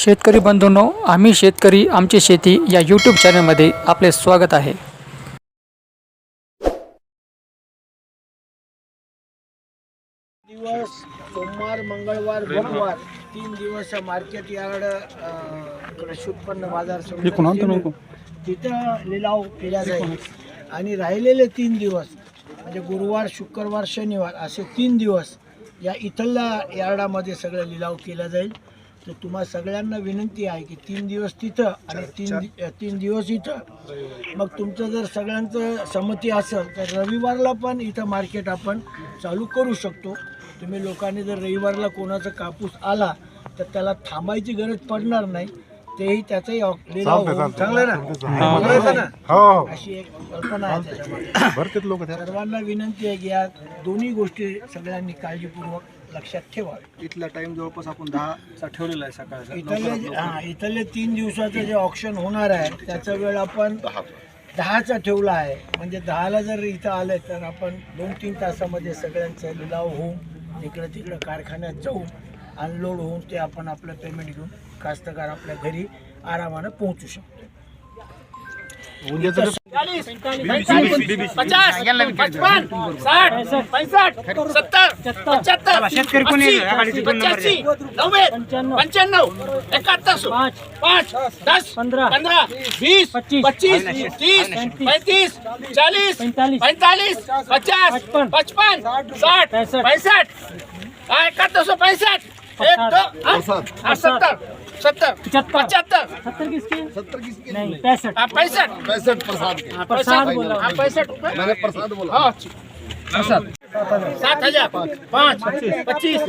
शेतकरी बंधूंनो आम्ही शेतकरी आमची शेती या यूट्यूब चॅनलमध्ये आपले स्वागत आहे. दिवस सोमवार मंगळवार बुधवार तीन दिवस मार्केट यार्ड कृषी उत्पन्न बाजार समिती तिथं लिलाव केला जाईल. आणि राहिलेले तीन दिवस म्हणजे गुरुवार शुक्रवार शनिवार असे तीन दिवस या इथल्या यार्डामध्ये सगळं लिलाव केला जाईल. तर तुम्हा सगळ्यांना विनंती आहे की तीन दिवस तिथं आणि तीन दि- तीन दिवस इथं. मग तुमचं जर सगळ्यांचं संमती असेल तर रविवारला पण इथं मार्केट आपण चालू करू शकतो. तुम्ही लोकांनी जर रविवारला कोणाचा कापूस आला तर त्याला थांबायची गरज पडणार नाही. तेही त्याचाही ऑक- लिलाव होऊन- चांगलं ना? चांगलं ना? अशी एक कल्पना आहे त्याच्यामध्ये. सर्वांना विनंती आहे की या दोन्ही गोष्टी सगळ्यांनी काळजीपूर्वक लक्षात ठेवावे. इथला टाइम जवळपास आपण दहाचा ठेवलेला आहे सकाळचा. इथले हा इथले तीन दिवसाचं जे ऑप्शन होणार आहे त्याचा वेळ आपण दहाचा ठेवला आहे. म्हणजे दहाला जर इथं आलं तर आपण दोन तीन तासामध्ये सगळ्यांचं लिलाव होऊन इकडं तिकडं कारखान्यात जाऊन अनलोड होऊन ते आपण आपलं पेमेंट घेऊन कास्तकार आपल्या घरी आरामानं पोहोचू शकतो. पचास पचपन साठ पैसठ सत्तर पंच्याहत्तर पंच्याऐंशी नव्वद पंच्याण्णव. एकाहत्तर पाच दस पंधरा पंधरा वीस पच्चीस तीस पैतीस चालीस पैंतालीस पचास पचपन साठ पैंसठ. एकाहत्तर सौ पैंसठ. एक दो हाँ, हाँ, सत्तर सत्तर पचहत्तर हाँ, पैंसठ. पैंसठ प्रसाद के. हाँ, पैंसठ. हाँ, पैंसठ मैंने प्रसाद बोला। हाँ सात हजार. पाँच पच्चीस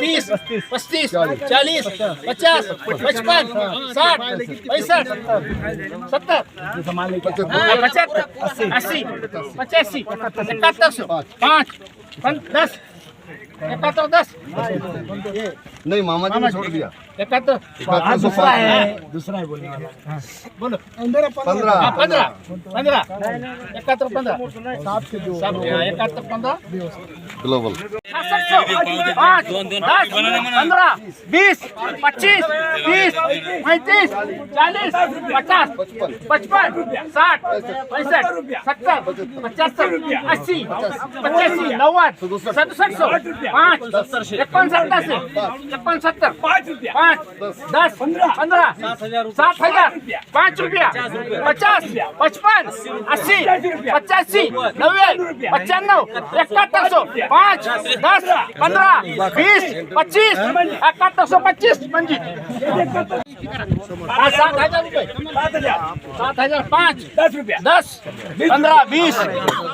तीस पस्तीस चालीस पचास पचपन साठ पैंसठ सत्तर. पचहत्तर। अस्सी पचासी इकहत्तर सौ. पाँच। दस. इकहत्तर दस. नहीं मामा जी ने छोड़ दिया. इकहत्तर इकहत्तर सौ पाँच दुसरा आहे. बोलणे पंद्रह हाँ, पंद्रह पंद्रह इकहत्तर पंद्रह सात इकहत्तर पंद्रह ग्लोबल पाँच दस बीस पच्चीस तीस पैंतीस चालीस पचास पचपन साठ पैंसठ सत्तर पंच्याहत्तर अस्सी पचासी नव्वद सदुसष्ट सौ पाँच इक्यावन सत्तासी से सत्तर पाँच दस पंधरा सात हजार पाँच रुपया पचास पचपन अस्सी पचासी नब्बे पचानवे एकाहत्तर सौ पाँच दस पंद्रह बीस पच्चीस इकहत्तर सौ पच्चीस मंजी हाँ, सात हजार रुपये सात हजार पाँच दस रुपया दस पंद्रह बीस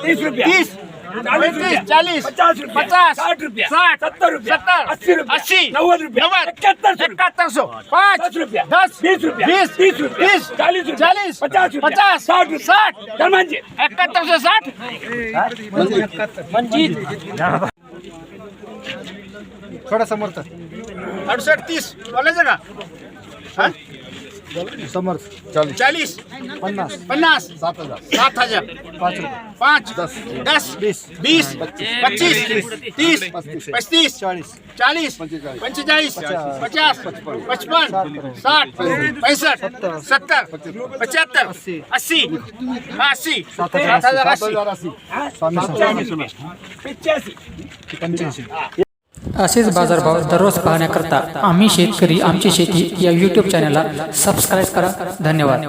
तीस रुपया तीस पैंतीस चालीस पचास पचास साठ रुपया. साठ सत्तर रुपया. सत्तर अस्सी रुपया. अस्सी नव्वद रुपया. नव्वद इकहत्तर इकहत्तर सौ. पाँच रुपया. दस बीस रुपया. बीस तीस रुपया. तीस चालीस चालीस पचास पचास साठ साठ. इकहत्तर सौ साठ. थोडा समर्थ अडसठ तीस. बोलायचं का? हा? समर्थ. चालीस चालीस पन्नास. पन्नास. सात हजार. सात हजार. पाच रुपये. पाँच. दस. दस. बीस बीस पच्चीस. तीस. पस्तीस. चाळीस. चालीस पंचेचाळीस. पचास. पचपन. साठ. पैंसठ. सत्तर. पचहत्तर. अस्सी. अस्सी. सात हजार अस्सी. अस्सी. पंच्याऐंशी असेच बाजारभाव दररोज पाहण्याकरता आम्ही शेतकरी आमची शेती या यूट्यूब चॅनलला सबस्क्राईब करा. धन्यवाद.